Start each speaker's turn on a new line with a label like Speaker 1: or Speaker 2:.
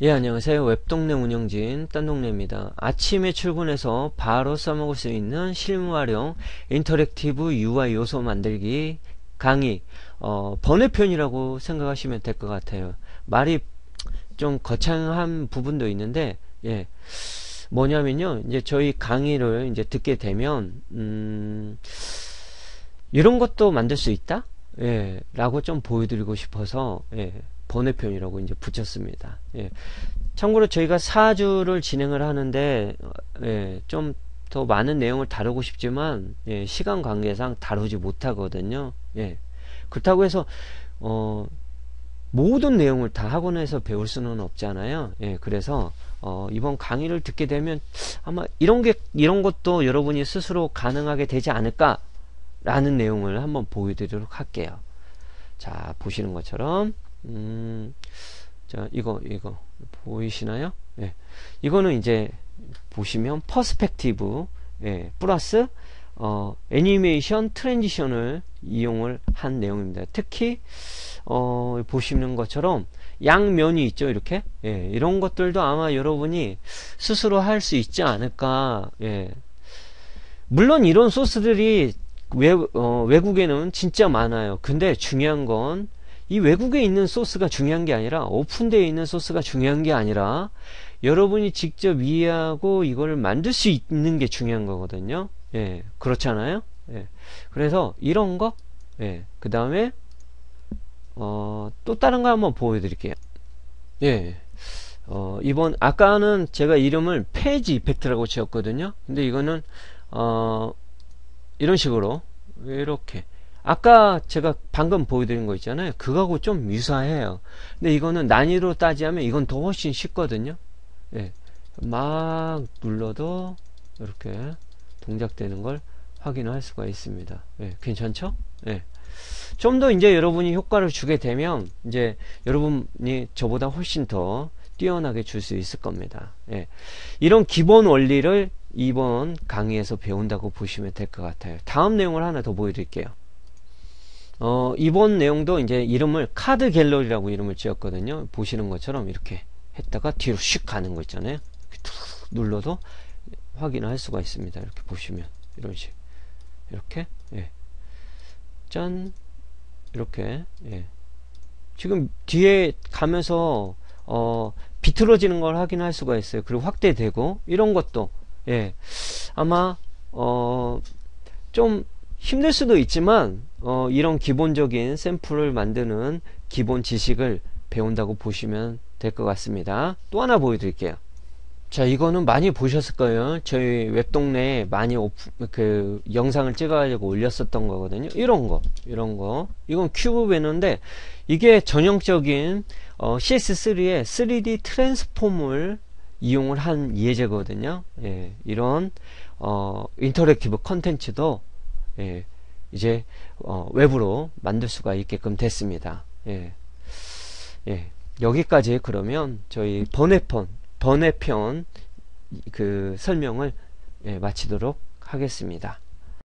Speaker 1: 예, 안녕하세요. 웹동네 운영진 딴동네입니다. 아침에 출근해서 바로 써먹을 수 있는 실무활용 인터랙티브 UI 요소 만들기 강의 어, 번외편이라고 생각하시면 될 것 같아요. 말이 좀 거창한 부분도 있는데 예. 뭐냐면요. 이제 저희 강의를 이제 듣게 되면 음, 이런 것도 만들 수 있다? 예, 라고 좀 보여드리고 싶어서 예, 번외편이라고 이제 붙였습니다. 예. 참고로 저희가 4주를 진행을 하는데 예, 좀 더 많은 내용을 다루고 싶지만 예, 시간 관계상 다루지 못하거든요. 예. 그렇다고 해서 어, 모든 내용을 다 학원에서 배울 수는 없잖아요. 예, 그래서 어, 이번 강의를 듣게 되면 아마 이런 게 이런 것도 여러분이 스스로 가능하게 되지 않을까라는 내용을 한번 보여드리도록 할게요. 자 보시는 것처럼 음, 자, 이거, 이거, 보이시나요? 예. 이거는 이제, 보시면, 퍼스펙티브, 예, 플러스, 어, 애니메이션 트랜지션을 이용을 한 내용입니다. 특히, 어, 보시는 것처럼, 양면이 있죠, 이렇게. 예, 이런 것들도 아마 여러분이 스스로 할 수 있지 않을까, 예. 물론 이런 소스들이 외, 어, 외국에는 진짜 많아요. 근데 중요한 건, 이 외국에 있는 소스가 중요한 게 아니라 오픈되어 있는 소스가 중요한 게 아니라 여러분이 직접 이해하고 이걸 만들 수 있는 게 중요한 거거든요. 예, 그렇잖아요. 예, 그래서 이런 거, 예, 그 다음에 어, 또 다른 거 한번 보여드릴게요. 예, 어, 이번 아까는 제가 이름을 페이지 이펙트라고 지었거든요. 근데 이거는 어, 이런 식으로 이렇게 아까 제가 방금 보여드린 거 있잖아요. 그거하고 좀 유사해요. 근데 이거는 난이도 따지면 이건 더 훨씬 쉽거든요. 예. 막 눌러도 이렇게 동작되는 걸 확인할 수가 있습니다. 예. 괜찮죠? 예. 좀 더 이제 여러분이 효과를 주게 되면 이제 여러분이 저보다 훨씬 더 뛰어나게 줄 수 있을 겁니다. 예. 이런 기본 원리를 이번 강의에서 배운다고 보시면 될 것 같아요. 다음 내용을 하나 더 보여드릴게요. 어, 이번 내용도 이제 이름을 카드 갤러리라고 이름을 지었거든요. 보시는 것처럼 이렇게 했다가 뒤로 슉 가는 거 있잖아요. 눌러도 확인할 수가 있습니다. 이렇게 보시면 이런 식 이렇게 예. 짠 이렇게 예. 지금 뒤에 가면서 어, 비틀어지는 걸 확인할 수가 있어요. 그리고 확대되고 이런 것도 예. 아마 어, 좀 힘들 수도 있지만 어, 이런 기본적인 샘플을 만드는 기본 지식을 배운다고 보시면 될 것 같습니다. 또 하나 보여드릴게요. 자, 이거는 많이 보셨을 거예요. 저희 웹동네에 많이 오프, 그, 영상을 찍어가지고 올렸었던 거거든요. 이런 거, 이런 거. 이건 큐브 배너인데, 이게 전형적인, 어, CS3의 3D 트랜스폼을 이용을 한 예제거든요. 예, 이런, 어, 인터랙티브 컨텐츠도 예, 이제 어, 외부로 만들 수가 있게끔 됐습니다. 예. 예. 여기까지 그러면 저희 번외편 번외편 그 설명을 예, 마치도록 하겠습니다.